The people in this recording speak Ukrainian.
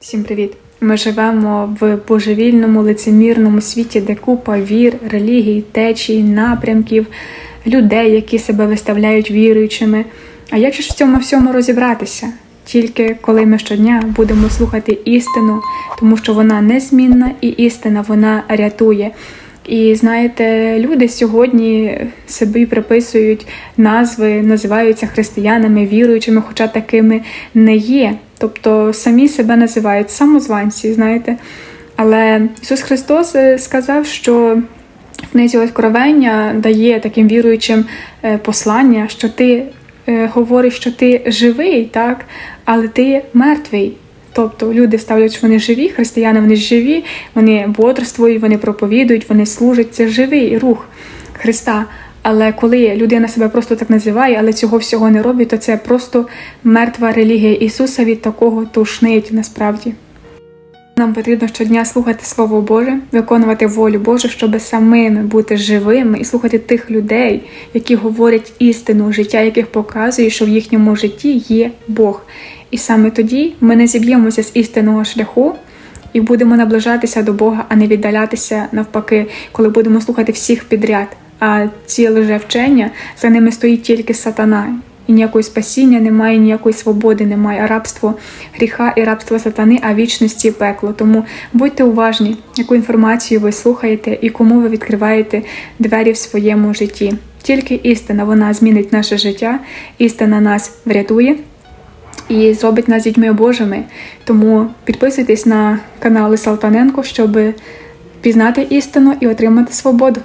Всім привіт! Ми живемо в божевільному лицемірному світі, де купа вір, релігій, течій, напрямків, людей, які себе виставляють віруючими. А як же ж в цьому всьому розібратися? Тільки коли ми щодня будемо слухати істину, тому що вона незмінна і істина вона рятує. І знаєте, люди сьогодні собі приписують назви, називаються християнами, віруючими, хоча такими не є. Тобто самі себе називають самозванці, знаєте. Але Ісус Христос е, сказав, що в книзі Откровення дає таким віруючим е, послання, що ти е, говориш, що ти живий, так, але ти мертвий. Тобто люди ставлять, що вони живі, християни вони живі, вони бодрствують, вони проповідують, вони служать. Це живий рух Христа. Але коли людина себе просто так називає, але цього всього не робить, то це просто мертва релігія Ісуса від такого тушнить насправді. Нам потрібно щодня слухати Слово Боже, виконувати волю Божу, щоб самими бути живими і слухати тих людей, які говорять істину, життя яких показує, що в їхньому житті є Бог. І саме тоді ми не зіб'ємося з істинного шляху і будемо наближатися до Бога, а не віддалятися навпаки, коли будемо слухати всіх підряд. А ці лжевчення за ними стоїть тільки сатана. І ніякої спасіння немає, ніякої свободи немає, а рабство гріха і рабство сатани, а вічності пекло. Тому будьте уважні, яку інформацію ви слухаєте і кому ви відкриваєте двері в своєму житті. Тільки істина вона змінить наше життя, істина нас врятує і зробить нас дітьми Божими. Тому підписуйтесь на канали Салтаненко, щоб пізнати істину і отримати свободу.